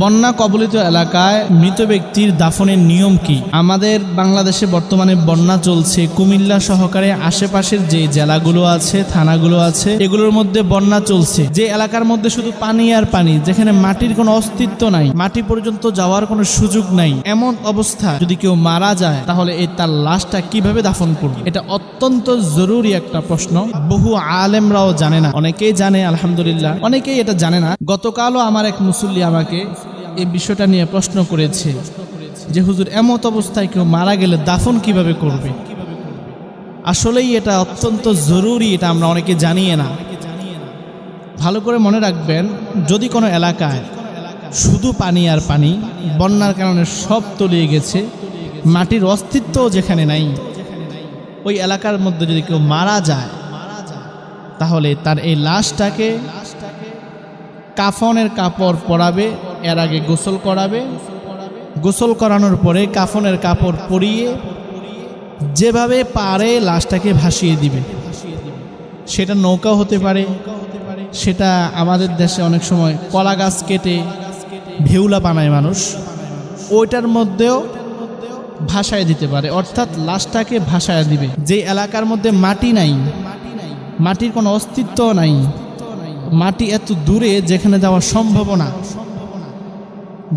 বন্যা কবলিত এলাকায় মৃত ব্যক্তির দাফনের নিয়ম কি? আমাদের বাংলাদেশে বর্তমানে বন্যা চলছে। কুমিল্লা সহকারে আশেপাশের যে জেলাগুলো আছে, থানাগুলো আছে, এগুলোর মধ্যে বন্যা চলছে। যে এলাকার মধ্যে শুধু পানি আর পানি, যেখানে মাটির কোনো অস্তিত্ব নাই, মাটি পর্যন্ত যাওয়ার কোনো সুযোগ নাই, এমন অবস্থা যদি কেউ মারা যায়, তাহলে এই তার লাশটা কীভাবে দাফন করবে? এটা অত্যন্ত জরুরি একটা প্রশ্ন। বহু আলেমরাও জানে না। অনেকেই জানে, আলহামদুলিল্লাহ। অনেকেই এটা জানে না। গতকালও আমার এক মুসল্লি আমাকে এই বিষয়টা নিয়ে প্রশ্ন করেছে যে, হুজুর, এমত অবস্থায় কেউ মারা গেলে দাফন কীভাবে করবে? আসলেই এটা অত্যন্ত জরুরি, এটা আমরা অনেকে জানিয়ে না। ভালো করে মনে রাখবেন, যদি কোনো এলাকায় শুধু পানি আর পানি, বন্যার কারণে সব তলিয়ে গেছে, মাটির অস্তিত্ব যেখানে নাই, ওই এলাকার মধ্যে যদি কেউ মারা যায়, তাহলে তার এই লাশটাকে কাফনের কাপড় পরাবে, এর আগে গোসল করাবে। গোসল করানোর পরে কাফনের কাপড় পরিয়ে যেভাবে পারে লাশটাকে ভাসিয়ে দিবে। সেটা নৌকা হতে পারে, সেটা আমাদের দেশে অনেক সময় কলা গাছ কেটে ভেউলা বানায় মানুষ। ওইটার মধ্যেও ভাসায় দিতে পারে, অর্থাৎ লাশটাকে ভাসায় দিবে। যে এলাকার মধ্যে মাটি নাই, মাটির কোনো অস্তিত্ব নাই। মাটি এত দূরে যেখানে যাওয়া সম্ভব না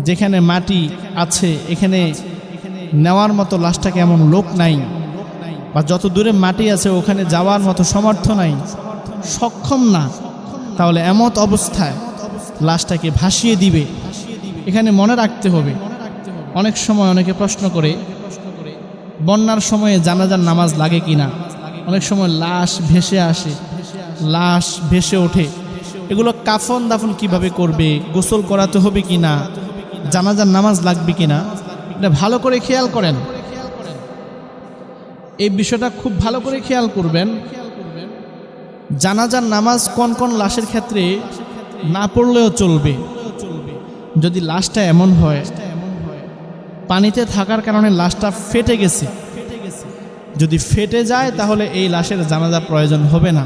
যেখানে মাটি আছে, এখানে নেওয়ার মতো লাশটাকে এমন লোক নাই বা যত দূরে মাটি আছে, ওখানে যাওয়ার মতো সমর্থ নাই, সক্ষম না। তাহলে এমত অবস্থায় লাশটাকে ভাসিয়ে দিবে। এখানে মনে রাখতে হবে, অনেক সময় অনেকে প্রশ্ন করে, বন্যার সময়ে জানাজার নামাজ লাগে কিনা? অনেক সময় লাশ ভেসে আসে, লাশ ভেসে ওঠে। এগুলো কাফন দাফন কীভাবে করবে, গোসল করাতে হবে কি না জানাজার নামাজ লাগবে কি না এটা ভালো করে খেয়াল করেন। এই বিষয়টা খুব ভালো করে খেয়াল করবেন। জানাজার নামাজ কোন কোন লাশের ক্ষেত্রে না পড়লেও চলবে। যদি লাশটা এমন হয়, পানিতে থাকার কারণে লাশটা ফেটে গেছে। যদি ফেটে যায়, তাহলে এই লাশের জানাজা প্রয়োজন হবে না।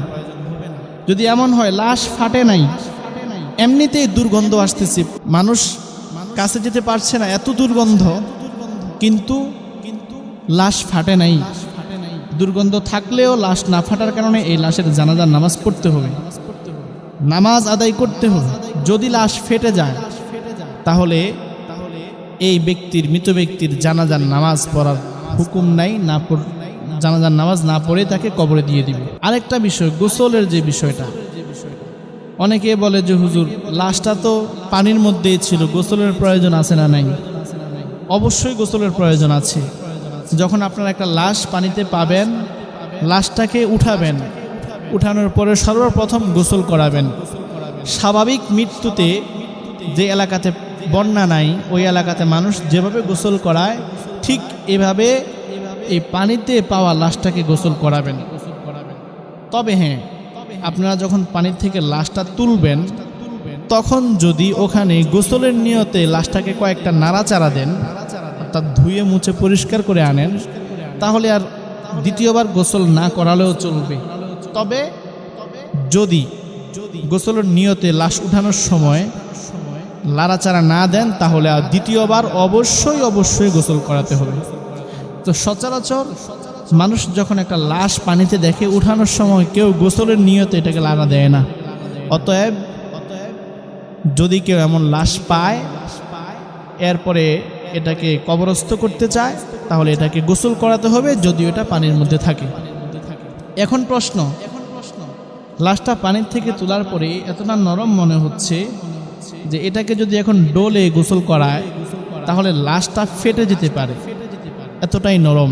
যদি এমন হয়, লাশ ফাটে নাই। এমনিতেই দুর্গন্ধ আসতেছে। মানুষ কাছে যেতে পারছে না, এত দুর্গন্ধ। কিন্তু লাশ ফাটে নাই। দুর্গন্ধ থাকলেও লাশ না ফাটার কারণে এই লাশের জানাজার নামাজ পড়তে হবে। নামাজ আদায় করতে হবে। যদি লাশ ফেটে যায়, তাহলে এই ব্যক্তির, মৃত ব্যক্তির জানাজার নামাজ পড়ার হুকুম নাই, না পড় জানাজার নামাজ না পড়ে তাকে কবরে দিয়ে দিবে। আরেকটা বিষয়, গোসলের যে বিষয়টা। অনেকে বলে যে, হুজুর, লাশটা তো পানির মধ্যেই ছিল, গোসলের প্রয়োজন আছে না নাই? অবশ্যই গোসলের প্রয়োজন আছে। যখন আপনারা একটা লাশ পানিতে পাবেন, লাশটাকে উঠাবেন, উঠানোর পরে সর্বপ্রথম গোসল করাবেন। স্বাভাবিক মৃত্যুতে যে এলাকাতে বন্যা নাই, ওই এলাকাতে মানুষ যেভাবে গোসল করায়, ঠিক এভাবে এই পানিতে পাওয়া লাশটাকে গোসল করাবেন। তবে হ্যাঁ আপনারা যখন পানির থেকে লাশটা তুলবেন, তখন যদি ওখানে গোসলের নিয়তে লাশটাকে কয়েকটা নাড়াচাড়া দেন, অর্থাৎ ধুয়ে মুছে পরিষ্কার করে আনেন, তাহলে আর দ্বিতীয়বার গোসল না করালেও চলবে। তবে যদি গোসলের নিয়তে লাশ উঠানোর সময় লাড়াচাড়া না দেন, তাহলে আর দ্বিতীয়বার অবশ্যই অবশ্যই গোসল করাতে হবে। তো সচরাচর মানুষ যখন একটা লাশ পানিতে দেখে, উঠানোর সময় কেউ গোসলের নিয়তে এটাকে লাড়া দেয় না। অতএব অতএব যদি কেউ এমন লাশ পায়, এরপরে এটাকে কবরস্থ করতে চায়, তাহলে এটাকে গোসল করাতে হবে, যদিও এটা পানির মধ্যে থাকে। এখন প্রশ্ন, লাশটা পানির থেকে তোলার পরে এতটা নরম মনে হচ্ছে যে এটাকে যদি এখন ডোলে গোসল করায়, তাহলে লাশটা ফেটে যেতে পারে। এতটাই নরম।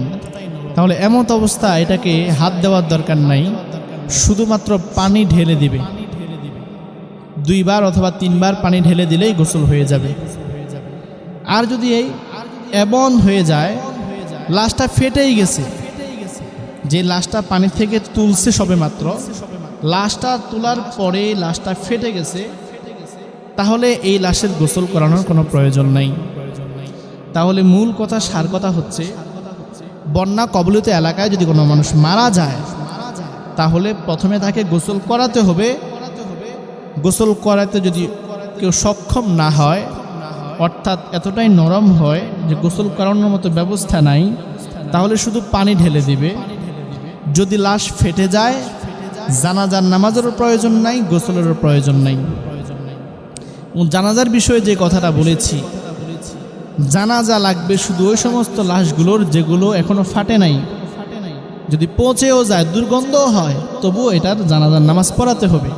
তাহলে এমন অবস্থা, এটাকে হাত দেওয়ার দরকার নাই। শুধুমাত্র পানি ঢেলে দিবে। দুইবার অথবা তিনবার পানি ঢেলে দিলেই গোসল হয়ে যাবে। আর যদি এই এমন হয়ে যায়, লাশটা ফেটেই গেছে। যে লাশটা পানি থেকে তুলছে সবে মাত্র লাশটা তোলার পরে লাশটা ফেটে গেছে, তাহলে এই লাশের গোসল করানোর কোনো প্রয়োজন নাই। তাহলে মূল কথা সার কথা হচ্ছে, বন্যা কবলিত এলাকায় যদি কোনো মানুষ মারা যায়, তাহলে প্রথমে তাকে গোসল করাতে হবে। গোসল করাতে যদি কেউ সক্ষম না হয়, অর্থাৎ এতটাই নরম হয় যে গোসল করানোর মতো ব্যবস্থা নাই, তাহলে শুধু পানি ঢেলে দিবে। যদি লাশ ফেটে যায়, জানাজার নামাজেরও প্রয়োজন নাই, গোসলেরও প্রয়োজন নাই। জানাজার বিষয়ে যে কথাটা বলেছি জানাজা লাগবে শুধু ওই সমস্ত লাশগুলোর যেগুলো এখনও ফাটে নাই। যদি পচেও যায়, দুর্গন্ধও হয়, তবুও এটার জানাজার নামাজ পড়াতে হবে।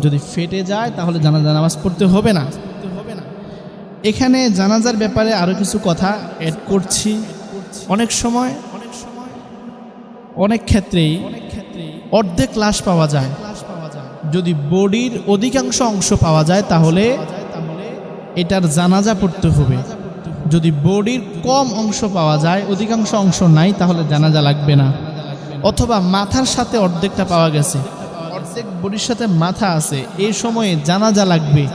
যদি ফেটে যায়, তাহলে জানাজার নামাজ পড়তে হবে না। এখানে জানাজার ব্যাপারে আরও কিছু কথা অ্যাড করছি। অনেক সময়, অনেক ক্ষেত্রেই অর্ধেক লাশ পাওয়া যায়। যদি বডির অধিকাংশ অংশ পাওয়া যায়, তাহলে এটার জানাজা পড়তে হবে। যদি বডির কম অংশ পাওয়া যায়, অধিকাংশ অংশ নাই, তাহলে জানাজা লাগবে না। অথবা মাথার সাথে অর্ধেকটা পাওয়া গেছে। অর্ধেক বডির সাথে মাথা আছে এই সময়ে জানাজা লাগবে।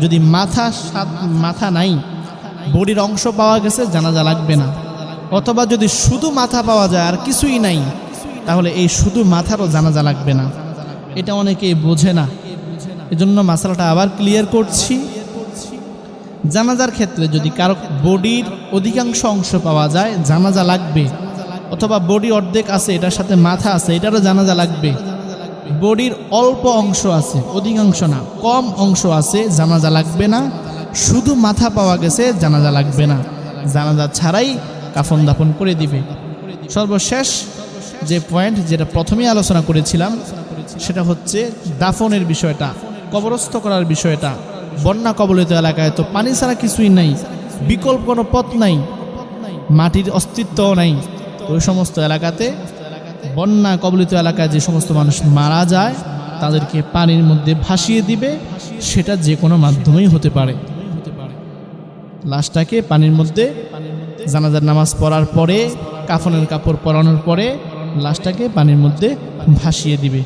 যদি মাথা মাথা নাই, বডির অংশ পাওয়া গেছে, জানাজা লাগবে না। অথবা যদি শুধু মাথা পাওয়া যায়, আর কিছুই নাই, তাহলে এই শুধু মাথারও জানাজা লাগবে না। এটা অনেকেই বোঝে না। এজন্য মশালাটা আবার ক্লিয়ার করছি। জানাজার ক্ষেত্রে যদি কারও বডির অধিকাংশ অংশ পাওয়া যায়, জানাজা লাগবে। অথবা বডি অর্ধেক আছে, এটার সাথে মাথা আছে, এটারও জানাজা লাগবে। বডির অল্প অংশ আছে, অধিকাংশ না, কম অংশ আছে, জানাজা লাগবে না। শুধু মাথা পাওয়া গেছে, জানাজা লাগবে না। জানাজা ছাড়াই কাফন দাফন করে দিবে। সর্বশেষ যে পয়েন্ট যেটা প্রথমেই আলোচনা করেছিলাম, সেটা হচ্ছে দাফনের বিষয়টা, কবরস্থ করার বিষয়টা। বন্যা কবলিত এলাকায়, তো পানি ছাড়া কিছুই নাই, বিকল্প কোনো পথ নাই, মাটির অস্তিত্বও নাই। ওই সমস্ত এলাকাতে, বন্যা কবলিত এলাকায় যে সমস্ত মানুষ মারা যায়, তাদেরকে পানির মধ্যে ভাসিয়ে দিবে, সেটা যে কোনো মাধ্যমেই হতে পারে। লাশটাকে পানির মধ্যে, জানাজার নামাজ পড়ার পরে, কাফনের কাপড় পরানোর পরে, লাশটাকে পানির মধ্যে ভাসিয়ে দিবে।